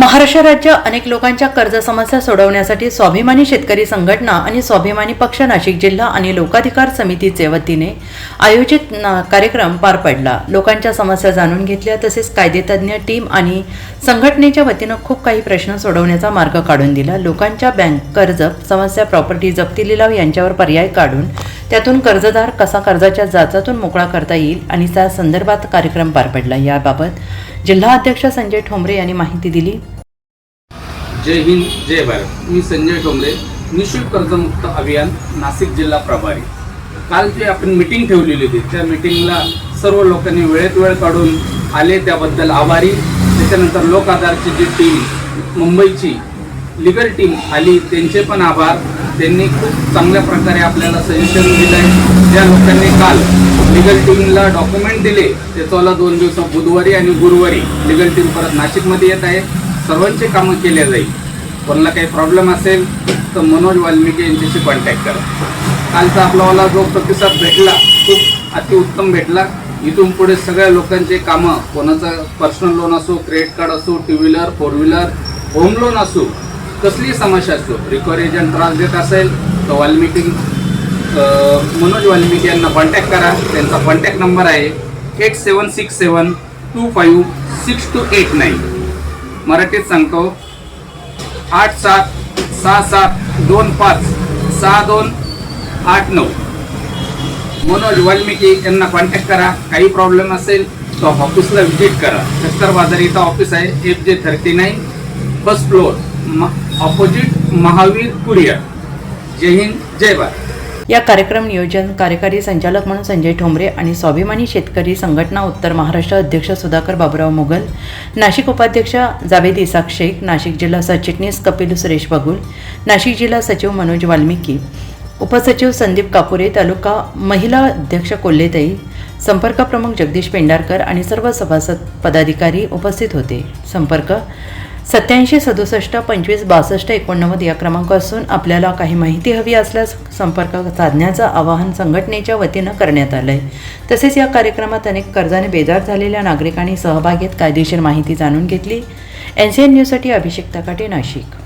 महाराष्ट्र राज्य अनेक लोकांच्या कर्ज समस्या सोडवण्यासाठी स्वाभिमानी शेतकरी संघटना आणि स्वाभिमानी पक्ष नाशिक जिल्हा आणि लोकाधिकार समितीचे वतीने आयोजित कार्यक्रम पार पडला. लोकांच्या समस्या जाणून घेतल्या तसेच कायदेतज्ञ टीम आणि संघटनेच्या वतीनं खूप काही प्रश्न सोडवण्याचा मार्ग काढून दिला. लोकांच्या बँक कर्ज समस्या प्रॉपर्टी जप्ती लिलाव यांच्यावर पर्याय काढून त्यातून कर्जदार कसा कर्जाच्या जाचातून मोकळा करता येईल आणि त्या संदर्भात कार्यक्रम पार पडला. याबाबत जिल्हा अध्यक्ष संजय ठोंबरे यांनी माहिती दिली. जय हिंद जय भारत. मी संजय ठोंबरे निशुल्क कर्जमुक्त अभियान नाशिक जिल्हा प्रभारी. काल जे आपण मिटिंग ठेवलेली होती त्या मिटिंगला सर्व लोकांनी वेळेत वेळ काढून आले. त्याबद्दल आभारी. त्याच्यानंतर लोक आधारची जी टीम मुंबईची लिगल टीम आली त्यांचे पण आभार. त्यांनी खूप चांगल्या प्रकारे आपल्याला सजेशन दिलं आहे ज्या लोकांनी काल लिगल टीमला डॉक्युमेंट दिले त्याच्याला दोन दिवस बुधवारी आणि गुरुवारी लिगल टीम परत नाशिकमध्ये येत आहे. सर्वांचे कामं केले जाईल. कोणाला काही प्रॉब्लेम असेल तर मनोज वाल्मिकी यांच्याशी कॉन्टॅक्ट करा. कालचा आपल्याला जो प्रतिसाद भेटला खूप अतिउत्तम भेटला. इथून पुढे सगळ्या लोकांचे कामं कोणाचं पर्सनल लोन असो क्रेडिट कार्ड असो two wheeler four wheeler home loan असो कसलीही समस्या असो रिकव्हरी एजंट त्रास देत असेल तर वाल्मिकी मनोज वाल्मिकी यांना कॉन्टॅक्ट करा. त्यांचा कॉन्टॅक्ट नंबर आहे eight seven six seven two five six two eight nine मराठीत सांगतो आठ सात सहा सात दोन पाच सहा दोन आठ नऊ. मनोज वाल्मिकी यांना कॉन्टॅक्ट करा. काही प्रॉब्लेम असेल तर ऑफिसला व्हिजिट करा. शक्कर बाजार इथं ऑफिस आहे F J thirty nine first floor opposite Mahavir कुरिया जय हिंद जय भारत. या कार्यक्रम नियोजन कार्यकारी संचालक म्हणून संजय ठोंबरे आणि स्वाभिमानी शेतकरी संघटना उत्तर महाराष्ट्र अध्यक्ष सुधाकर बाबुराव मुघल नाशिक उपाध्यक्ष जावेद इसाक शेख नाशिक जिल्हा सरचिटणीस कपिल सुरेश बगुल नाशिक जिल्हा सचिव मनोज वाल्मिकी उपसचिव संदीप कापुरे तालुका महिला अध्यक्ष कोल्हेताई संपर्क प्रमुख जगदीश पेंढारकर आणि सर्व सभासद पदाधिकारी उपस्थित होते. संपर्क सत्याऐंशी सदुसष्ट पंचवीस बासष्ट एकोणनव्वद या क्रमांक असून आपल्याला काही माहिती हवी असल्यास संपर्क साधण्याचं आवाहन संघटनेच्या वतीनं करण्यात आलं आहे तसेच या कार्यक्रमात अनेक कर्जाने बेजार झालेल्या नागरिकांनी सहभाग घेत कायदेशीर माहिती जाणून घेतली. एन सी एन न्यूजसाठी अभिषेक तकाटे नाशिक.